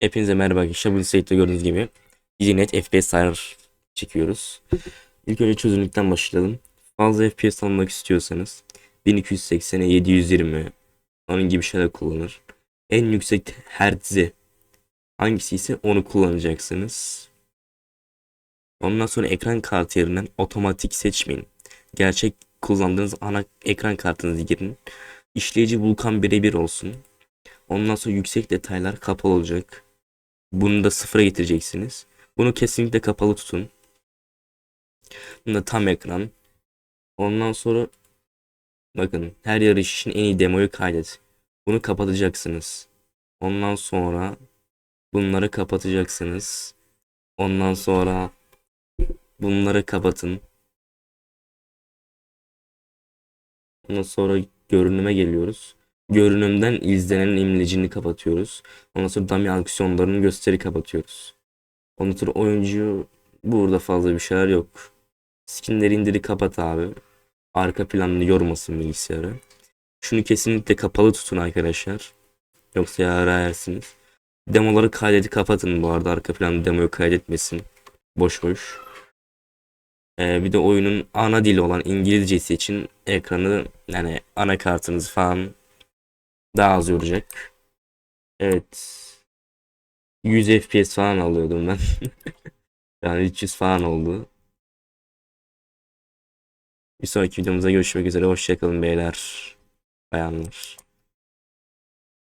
Hepinize merhaba arkadaşlar. Bu site'de gördüğünüz gibi net FPS ayar çekiyoruz. İlk önce çözünürlükten başlayalım. Fazla FPS almak istiyorsanız 1280'e 720 onun gibi şeyler kullanır. En yüksek hertzi hangisi ise onu kullanacaksınız. Ondan sonra ekran kartı yerinden otomatik seçmeyin. Gerçek kullandığınız ana ekran kartınızı girin. İşleyici Vulkan birebir olsun. Ondan sonra yüksek detaylar kapalı olacak. Bunu da sıfıra getireceksiniz. Bunu kesinlikle kapalı tutun. Bunu da tam ekran. Ondan sonra bakın her yarış için en iyi demoyu kaydet. Bunu kapatacaksınız. Ondan sonra bunları kapatacaksınız. Ondan sonra bunları kapatın. Ondan sonra görünüme geliyoruz. Görünümden izlenen imlecini kapatıyoruz. Ondan sonra dummy aksiyonlarını gösteri kapatıyoruz. Ondan sonra oyuncu burada fazla bir şeyler yok. Skinleri indiri kapat abi. Arka planını yormasın bilgisayarı. Şunu kesinlikle kapalı tutun arkadaşlar. Yoksa yara yersiniz. Demoları kaydedip kapatın bu arada. Arka planı demoyu kaydetmesin. Boş boş. Ee, bir de oyunun ana dili olan İngilizcesi için ekranı yani anakartınız falan daha az yoracak. Evet. 100 FPS falan alıyordum ben. yani 300 falan oldu. Bir sonraki videomuzda görüşmek üzere. Hoşçakalın beyler. Bayanlar.